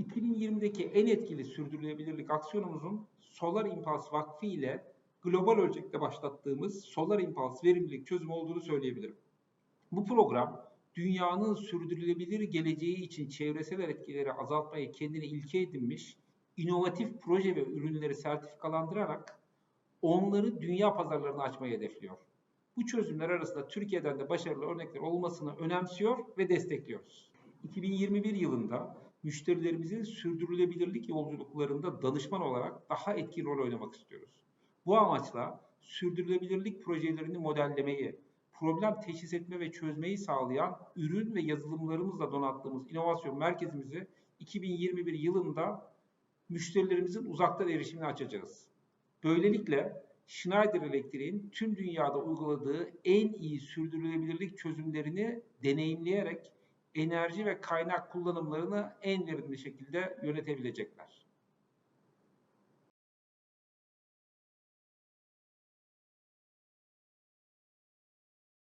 2020'deki en etkili sürdürülebilirlik aksiyonumuzun Solar Impulse Vakfı ile global ölçekte başlattığımız Solar Impulse verimlilik çözümü olduğunu söyleyebilirim. Bu program dünyanın sürdürülebilir geleceği için çevresel etkileri azaltmayı kendine ilke edinmiş, inovatif proje ve ürünleri sertifikalandırarak onları dünya pazarlarına açmayı hedefliyor. Bu çözümler arasında Türkiye'den de başarılı örnekler olmasını önemsiyor ve destekliyoruz. 2021 yılında müşterilerimizin sürdürülebilirlik yolculuklarında danışman olarak daha etkin rol oynamak istiyoruz. Bu amaçla sürdürülebilirlik projelerini modellemeyi, problem teşhis etme ve çözmeyi sağlayan ürün ve yazılımlarımızla donattığımız inovasyon merkezimizi 2021 yılında müşterilerimizin uzaktan erişimine açacağız. Böylelikle Schneider Electric'in tüm dünyada uyguladığı en iyi sürdürülebilirlik çözümlerini deneyimleyerek enerji ve kaynak kullanımlarını en verimli şekilde yönetebilecekler.